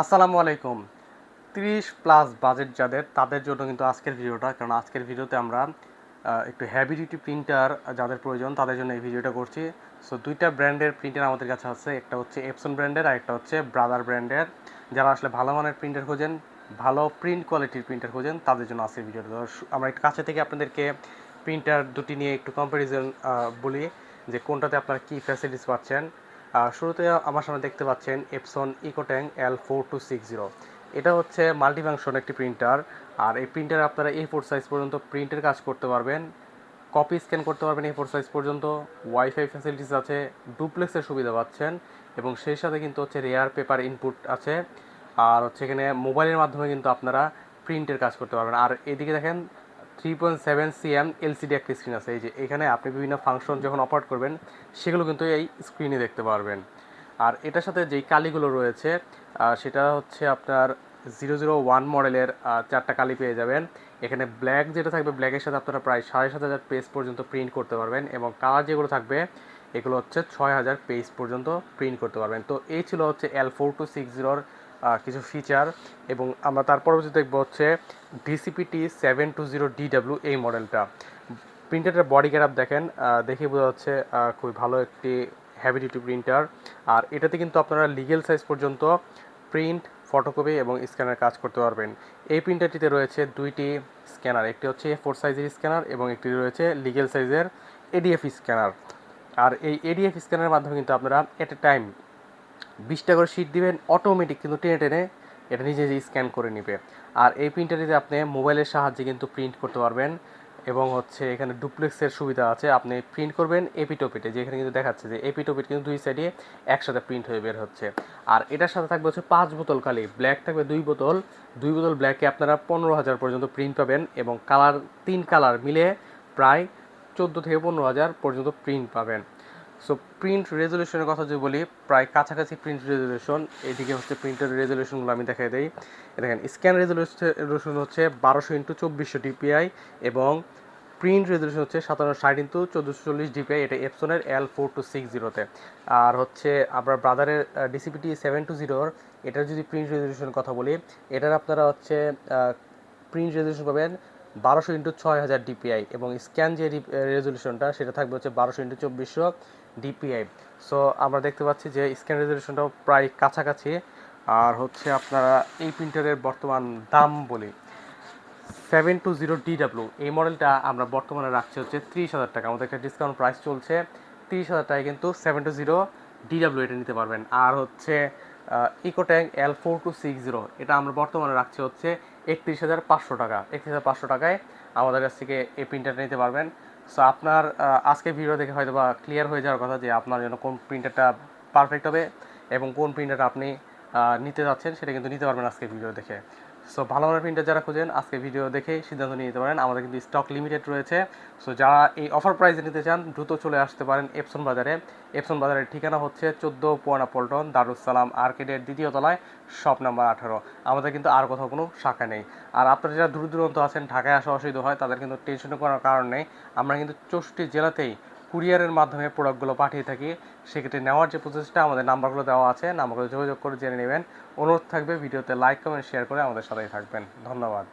আসসালামু আলাইকুম। তিরিশ প্লাস বাজেট যাদের, তাদের জন্য কিন্তু আজকের ভিডিওটা, কারণ আজকের ভিডিওতে আমরা একটু হ্যাভি ডিউটি প্রিন্টার যাদের প্রয়োজন, তাদের জন্য এই ভিডিওটা করছি। সো দুইটা ব্র্যান্ডের প্রিন্টার আমাদের কাছে আছে, একটা হচ্ছে এপসন ব্র্যান্ডের আর একটা হচ্ছে ব্রাদার ব্র্যান্ডের যারা আসলে ভালো মানের প্রিন্টার খোঁজেন, ভালো প্রিন্ট কোয়ালিটির প্রিন্টার খোঁজেন, তাদের জন্য আজকের ভিডিওটা। আমরা একটু কাছে থেকে আপনাদেরকে প্রিন্টার দুটি নিয়ে একটু কম্প্যারিজন বলি, যে কোনটাতে আপনারা কী ফ্যাসিলিটিস পাচ্ছেন। শুরুতে আমার সামনে দেখতে পাচ্ছেন Epson EcoTank L four two six zero এটা হচ্ছে মাল্টিফাংশন একটি প্রিন্টার আর এই প্রিন্টারে আপনারা এ ফোর সাইজ পর্যন্ত প্রিন্টের কাজ করতে পারবেন। কপি স্ক্যান করতে পারবেন এ ফোর সাইজ পর্যন্ত। ওয়াইফাই ফ্যাসিলিটিস আছে ডুপ্লেক্সের সুবিধা পাচ্ছেন। এবং সেই সাথে কিন্তু হচ্ছে রেয়ার পেপার ইনপুট আছে। আর হচ্ছে এখানে মোবাইলের মাধ্যমে কিন্তু আপনারা প্রিন্টের কাজ করতে পারবেন। আর এদিকে দেখেন three point seven CM LCD একটা স্ক্রিন আছে। এই যে এখানে আপনি বিভিন্ন ফাংশন যখন অপারেট করবেন, সেগুলো কিন্তু এই স্ক্রিনে দেখতে পারবেন। আর এটার সাথে যেই কালিগুলো রয়েছে সেটা হচ্ছে আপনার জিরো জিরো ওয়ান মডেলের চারটা কালি পেয়ে যাবেন। এখানে ব্ল্যাক যেটা থাকবে, ব্ল্যাকের সাথে আপনারা প্রায় সাড়ে সাত হাজার পেজ পর্যন্ত প্রিন্ট করতে পারবেন এবং কালার যেগুলো থাকবে, এগুলো হচ্ছে ছয় হাজার পেজ পর্যন্ত প্রিন্ট করতে পারবেন। তো এই ছিল হচ্ছে এল ফোর টু সিক্স জিরোর কিছু ফিচার এবং আমরা তার পরবর্তী দেখব হচ্ছে DCPT seven two zero DW এই মডেলটা প্রিন্টারের বডি গ্যারাপ দেখেন দেখে বোঝা যাচ্ছে খুবই ভালো একটি হ্যাভি ডিউটি প্রিন্টার আর এটাতে কিন্তু আপনারা লিগেল সাইজ পর্যন্ত প্রিন্ট ফটোকপি এবং স্ক্যানার কাজ করতে পারবেন। এই প্রিন্টারটিতে রয়েছে দুইটি স্ক্যানার একটি হচ্ছে ফোর সাইজের স্ক্যানার এবং একটি রয়েছে লিগেল সাইজের এডিএফ স্ক্যানার আর এই এডিএফ স্ক্যানারের মাধ্যমে কিন্তু আপনারা এট এ টাইম বিশটা করে শিট দিবেন অটোমেটিক কিন্তু টেনে টেনে এটা নিজে নিজে স্ক্যান করে নেবে। আর এই প্রিন্টারটিতে আপনি মোবাইলের সাহায্যে কিন্তু প্রিন্ট করতে পারবেন এবং হচ্ছে এখানে ডুপ্লেক্সের সুবিধা আছে, আপনি প্রিন্ট করবেন এপিটোপিটে যেখানে কিন্তু দেখাচ্ছে যে এপিটোপিট কিন্তু দুই সাইডে একসাথে প্রিন্ট হয়ে বের হচ্ছে। আর এটার সাথে থাকবে হচ্ছে পাঁচ বোতল খালি ব্ল্যাক থাকবে দুই বোতল দুই বোতল ব্ল্যাকে আপনারা পনেরো হাজার পর্যন্ত প্রিন্ট পাবেন এবং কালার তিন কালার মিলে প্রায় চোদ্দ থেকে পনেরো হাজার পর্যন্ত প্রিন্ট পাবেন। সো প্রিন্ট রেজলিউশনের কথা যদি বলি, প্রায় কাছাকাছি প্রিন্ট রেজলিউশন এদিকে হচ্ছে প্রিন্টের রেজলিউশনগুলো আমি দেখাই দিই। দেখেন স্ক্যান রেজলিউশন হচ্ছে বারোশো ইন্টু চব্বিশশো ডিপিআই এবং প্রিন্ট রেজলিউশন হচ্ছে সাতান্ন ষাট ইন্টু চোদ্দোশো চল্লিশ ডিপিআই এটা এপসনের এল ফোর টু সিক্স জিরোতে আর হচ্ছে আপনার ব্রাদারের ডিসিপিটি সেভেন টু জিরোর এটার যদি প্রিন্ট রেজলিউশনের কথা বলি, এটার আপনারা হচ্ছে প্রিন্ট রেজলিউশন পাবেন বারোশো ইন্টু ছয় হাজার ডিপিআই এবং স্ক্যান যে রেজলিউশনটা, সেটা থাকবে হচ্ছে বারোশো ইন্টু চব্বিশশো ডিপিআই। সো, আমরা দেখতে পাচ্ছি যে স্ক্যান রেজলিউশনটাও প্রায় কাছাকাছি। আর হচ্ছে আপনারা এই প্রিন্টারের বর্তমান দাম বলি, সেভেন টু জিরো ডিডাব্লিউ। এই মডেলটা আমরা বর্তমানে রাখছি হচ্ছে ত্রিশ হাজার টাকা। আমাদের একটা ডিসকাউন্ট প্রাইস চলছে তিরিশ হাজার টাকায়, কিন্তু সেভেন টু জিরো ডিডাব্লিউ এটা নিতে পারবেন। আর হচ্ছে EcoTank L four two six zero এটা আমরা বর্তমানে রাখছি হচ্ছে একত্রিশ হাজার পাঁচশো টাকা। একত্রিশ হাজার পাঁচশো টাকায় আমাদের কাছ থেকে এই প্রিন্টারটা নিতে পারবেন। সো আপনার আজকে ভিডিও দেখে হয়তো বা ক্লিয়ার হয়ে যাওয়ার কথা যে আপনার জন্য কোন প্রিন্টারটা পারফেক্ট হবে এবং কোন প্রিন্টারটা আপনি নিতে যাচ্ছেন সেটা কিন্তু নিতে পারবেন আজকে ভিডিও দেখে। সো ভালো মানের প্রিন্টার যারা খুঁজেন, আজকে ভিডিও দেখে সিদ্ধান্ত নিয়ে নিতে পারেন। আমাদের কিন্তু স্টক লিমিটেড রয়েছে। সো যারা এই অফার প্রাইসে নিতে চান, দ্রুত চলে আসতে পারেন এপসন বাজারে। এপসন বাজারের ঠিকানা হচ্ছে চোদ্দ পোয়ানা পল্টন দারুসালাম আর্কেডের দ্বিতীয় তলায় শপ নাম্বার আঠারো। আমাদের কিন্তু আর কোথাও কোনো শাখা নেই। আর আপনারা যারা দূর দূরান্ত আছেন, ঢাকায় আসা অসুবিধা হয়, তাদের কিন্তু টেনশন করার কারণ নেই। আমরা কিন্তু চৌষট্টি জেলাতেই কুরিয়ারের মাধ্যমে প্রোডাক্টগুলো পাঠিয়ে থাকি, সেক্ষেত্রে নেওয়ার যে প্রসেসটা, আমাদের নাম্বারগুলো দেওয়া আছে, নাম্বারগুলো যোগাযোগ করে জেনে নেবেন। অনুরোধ থাকবে, ভিডিওতে লাইক কমেন্ট শেয়ার করে আমাদের সাথেই থাকবেন। ধন্যবাদ।